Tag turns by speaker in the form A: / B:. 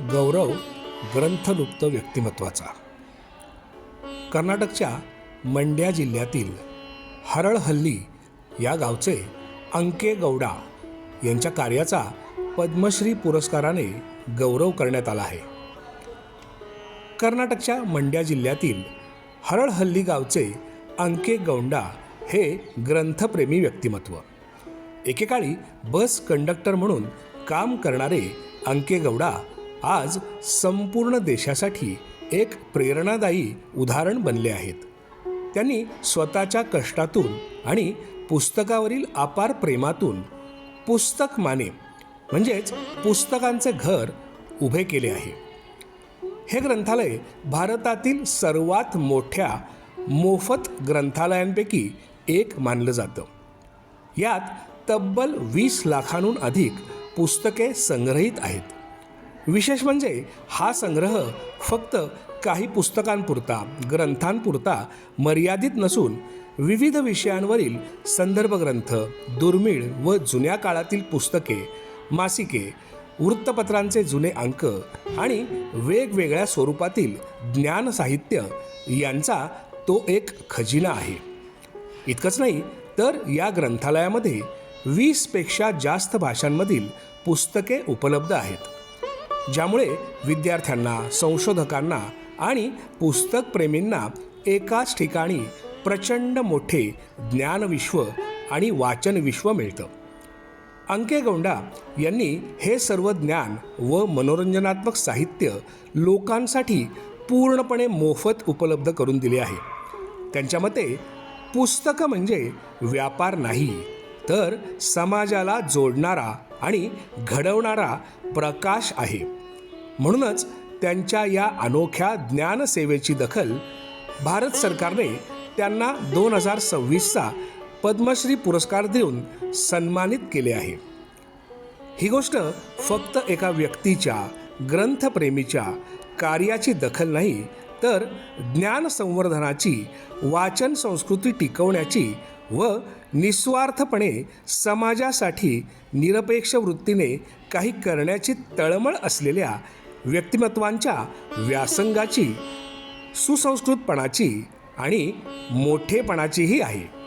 A: गौरव ग्रंथलुप्त व्यक्तिमत्वाचा. कर्नाटकच्या मंड्या जिल्ह्यातील हरळहल्ली या गावचे अंके गौडा यांच्या कार्याचा पद्मश्री पुरस्काराने गौरव करण्यात आला आहे. कर्नाटकच्या मंड्या जिल्ह्यातील हरळहल्ली गावचे अंके गौंडा हे ग्रंथप्रेमी व्यक्तिमत्व. एकेकाळी बस कंडक्टर म्हणून काम करणारे अंके गौडा आज संपूर्ण देशासाठी एक प्रेरणादायी उदाहरण बनले आहेत. त्यांनी स्वतःच्या कष्टातून आणि पुस्तकावरील अपार प्रेमातून पुस्तक माने म्हणजेच पुस्तकांचे घर उभे केले आहे. हे ग्रंथालय भारतातील सर्वात मोठ्या मोफत ग्रंथालयांपैकी एक मानलं जातं. यात तब्बल वीस लाखांहून अधिक पुस्तके संग्रहित आहेत. विशेष म्हणजे हा संग्रह फक्त काही पुस्तकांपुरता ग्रंथांपुरता मर्यादित नसून विविध विषयांवरील संदर्भ ग्रंथ दुर्मिळ व जुन्या काळातील पुस्तके मासिके वृत्तपत्रांचे जुने अंक आणि वेगवेगळ्या स्वरूपातील ज्ञान साहित्य यांचा तो एक खजिना आहे. इतकंच नाही तर या ग्रंथालयामध्ये वीसपेक्षा जास्त भाषांमधील पुस्तके उपलब्ध आहेत. ज्यामुळे विद्यार्थ्यांना संशोधकांना आणि पुस्तकप्रेमींना एकाच ठिकाणी प्रचंड मोठे ज्ञानविश्व आणि वाचनविश्व मिळतं. अंकेगौंडा यांनी हे सर्व ज्ञान व मनोरंजनात्मक साहित्य लोकांसाठी पूर्णपणे मोफत उपलब्ध करून दिले आहे. त्यांच्या मते पुस्तकं म्हणजे व्यापार नाही तर समाजाला जोडणारा आणि घडवणारा प्रकाश आहे. म्हणूनच त्यांच्या या अनोख्या ज्ञानसेवेची दखल भारत सरकारने त्यांना दोन हजार सव्वीसचा पद्मश्री पुरस्कार देऊन सन्मानित केले आहे. ही गोष्ट फक्त एका व्यक्तीच्या ग्रंथप्रेमीच्या कार्याची दखल नाही तर ज्ञान संवर्धनाची वाचन संस्कृती टिकवण्याची व निस्वार्थपणे समाजासाठी निरपेक्ष वृत्तीने काही करण्याची तळमळ असलेल्या व्यक्तिमत्वांच्या व्यासंगाची सुसंस्कृतपणाची आणि मोठेपणाचीही आहे.